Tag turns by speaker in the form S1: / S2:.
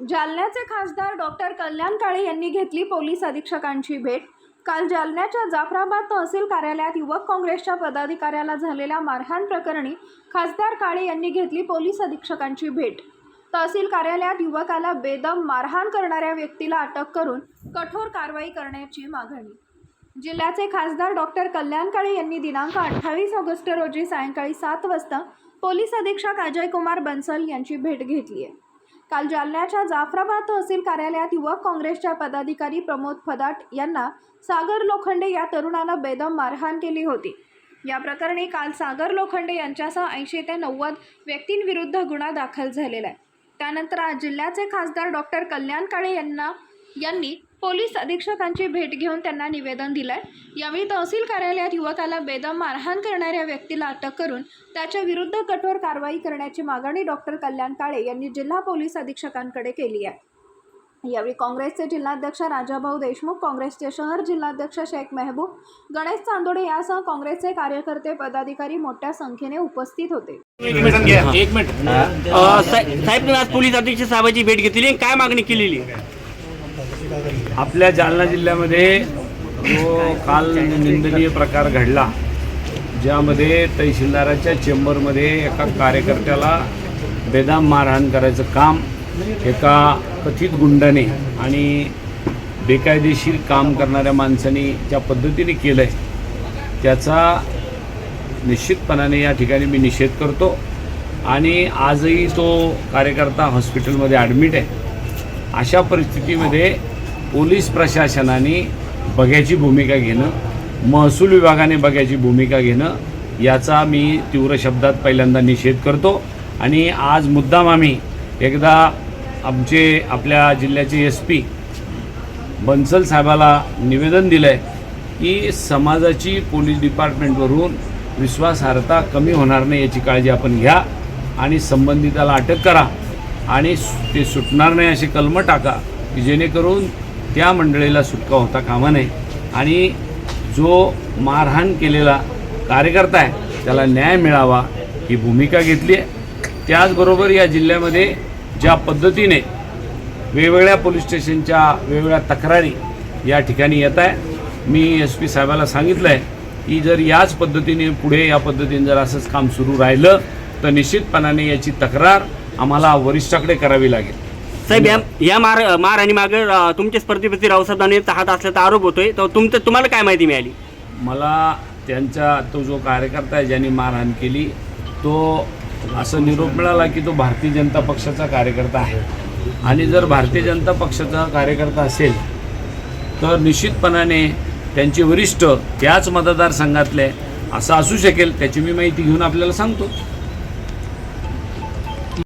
S1: जालन्याचे खासदार डॉक्टर कल्याण काळे यांनी घेतली पोलीस अधीक्षकांची भेट. काल जालन्याच्या जाफराबाद तहसील कार्यालयात युवक काँग्रेसच्या पदाधिकाऱ्याला झालेल्या मारहाण प्रकरणी खासदार काळे यांनी घेतली पोलीस अधीक्षकांची भेट. तहसील कार्यालयात युवकाला बेदम मारहाण करणाऱ्या व्यक्तीला अटक करून कठोर कारवाई करण्याची मागणी. जिल्ह्याचे खासदार डॉक्टर कल्याण काळे यांनी दिनांक अठ्ठावीस ऑगस्ट रोजी सायंकाळी सात वाजता पोलीस अधीक्षक अजय कुमार बन्सल यांची भेट घेतली आहे काल जालन्याच्या जाफराबाद तहसील कार्यालयात युवक काँग्रेसच्या पदाधिकारी प्रमोद फदाट यांना सागर लोखंडे या तरुणानं बेदम मारहाण केली होती. या प्रकरणी काल सागर लोखंडे यांच्यासह ऐंशी ते नव्वद व्यक्तींविरुद्ध गुन्हा दाखल झालेला आहे. त्यानंतर आज जिल्ह्याचे खासदार डॉक्टर कल्याण काळे यांना यांनी पोलीस अधीक्षकांची भेट घेऊन त्यांना निवेदन दिलंय. यावेळी तहसील कार्यालयात युवकाला बेदम मारहाण करणाऱ्या व्यक्तीला अटक करून त्याच्या विरुद्ध कठोर कारवाई करण्याची मागणी डॉक्टर कल्याण काळे यांनी जिल्हा पोलीस अधीक्षकांकडे केली आहे. यावेळी काँग्रेसचे जिल्हाध्यक्ष राजाभाऊ देशमुख काँग्रेसचे शहर जिल्हाध्यक्ष शेख मेहबूब गणेश चांदोडे यासह काँग्रेसचे कार्यकर्ते पदाधिकारी मोठ्या संख्येने उपस्थित होते.
S2: एक मिनिट. साहेब आज पोलीस अधीक्षक साहेबाची भेट घेतली आणि काय मागणी केलेली?
S3: आपल्या जालना जिल्ह्यामध्ये जो काल निंदनीय प्रकार घडला ज्यामध्ये तहसीलदाराच्या चेंबरमध्ये एका कार्यकर्त्याला बेदाम मारहाण करायचं काम एका कथित गुंडाने आणि बेकायदेशीर काम करणाऱ्या माणसाने ज्या पद्धतीने केलं आहे त्याचा निश्चितपणाने या ठिकाणी मी निषेध करतो. आणि आजही तो कार्यकर्ता हॉस्पिटलमध्ये ॲडमिट आहे. अशा परिस्थितीमध्ये पोलीस प्रशासनाने बघ्याची भूमिका घेणं महसूल विभागाने बघ्याची भूमिका घेणं याचा मी तीव्र शब्दात पहिल्यांदा निषेध करतो. आणि आज मुद्दाम आम्ही एकदा आमचे आपल्या जिल्ह्याचे एस पी बन्सल साहेबाला निवेदन दिलं आहे की समाजाची पोलीस डिपार्टमेंटवरून विश्वासार्हता कमी होणार नाही याची काळजी आपण घ्या आणि संबंधिताला अटक करा. आणि सु- ते सुटणार नाही असे कलमं टाका की जेणेकरून त्या मंडळीला सुटका होता कामा नये. आणि जो मारहाण केलेला कार्यकर्ता आहे त्याला न्याय मिळावा ही भूमिका घेतली आहे. त्याचबरोबर या जिल्ह्यामध्ये ज्या पद्धतीने वेगवेगळ्या पोलीस स्टेशनच्या वेगवेगळ्या तक्रारी या ठिकाणी येत आहे मी एस पी साहेबाला सांगितलं आहे की जर याच पद्धतीने पुढे या पद्धतीने जर असंच काम सुरू राहिलं तर निश्चितपणाने याची तक्रार आम्हाला वरिष्ठाकडे करावी लागेल.
S2: साहेब या या मार मारहाणी मागे तुमचे स्पर्धेपती रावसाहेबांनी हात असल्याचा आरोप होतोय. तर तुमचं तुम्हाला काय माहिती मिळाली?
S3: मला त्यांचा तो जो कार्यकर्ता आहे ज्यांनी मारहाण केली तो असं निरोप मिळाला की तो भारतीय जनता पक्षाचा कार्यकर्ता आहे. आणि जर भारतीय जनता पक्षाचा कार्यकर्ता असेल तर निश्चितपणाने त्यांचे वरिष्ठ त्याच मतदारसंघातले असं असू शकेल त्याची मी माहिती घेऊन आपल्याला सांगतो.